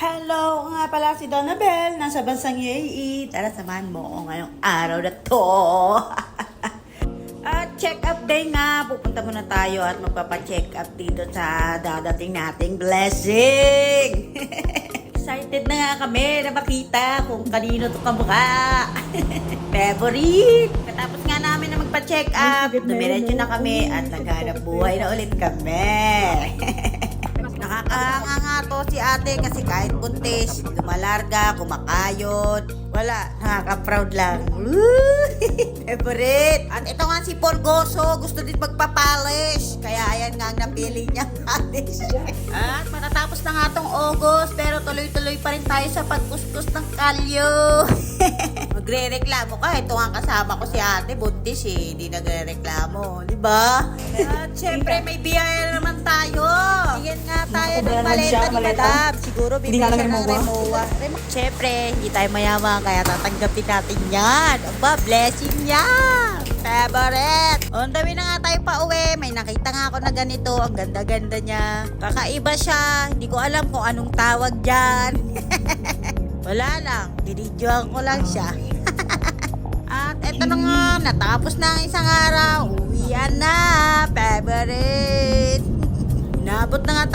Hello, nga pala si Donabel, nasa bansang UAE. Tara, samahan mo ako ngayong araw na to. At check up day nga, pupunta muna tayo at magpapa-check up dito sa dadating nating blessing. Excited na nga kami na makita kung kanino to kamukha. Favorite! Katapos nga namin na magpa-check up, dumiretso na kami at naghanap buhay na ulit kami. Nakakahanga nga to si ate kasi kahit buntis, lumalarga, kumakayod. Wala, nakaka-proud lang. Favorite! At ito nga si Porgoso, gusto din magpapalis. Kaya ayan nga ang napili niya palis. At matatapos na nga tong August, pero tuloy-tuloy pa rin tayo sa pagkuskus ng kalyo. Magre-reklamo ka. Ito nga kasama ko si ate, buntis eh. Hindi nagre-reklamo. Di ba? At syempre, may biyaya naman tayo. Nakabayaran maleta siya. Madam. Siguro nga siya ng. Remoa. Syempre, hindi tayo mayaman, kaya tatanggapin natin yan. Aba, blessing yan. Favorite. On the way na nga tayo pa uwi. May nakita nga ako na ganito. Ang ganda-ganda niya. Kakaiba siya. Hindi ko alam kung anong tawag dyan. Wala lang. Binidyoan ko lang siya. At eto na nga, natapos na ang isang araw. Uwian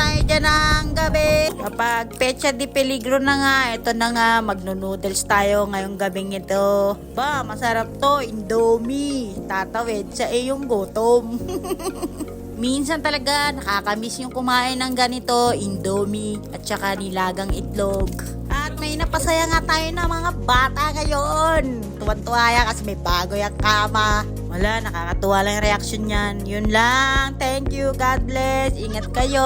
tayo dyan ng gabi. Kapag pecha di peligro na nga, ito na nga, magno-noodles tayo ngayong gabing ito. Ba, masarap to, Indomie. Tatawid sa iyong gutom. Minsan talaga nakakamiss yung kumain ng ganito, Indomie at saka nilagang itlog. At may napasaya nga tayo ng mga bata ngayon. Tuwan-tuwa yan kasi may bago yung kama. Wala, nakakatuwa lang yung reaction niyan. Yun lang. Thank you. God bless. Ingat kayo.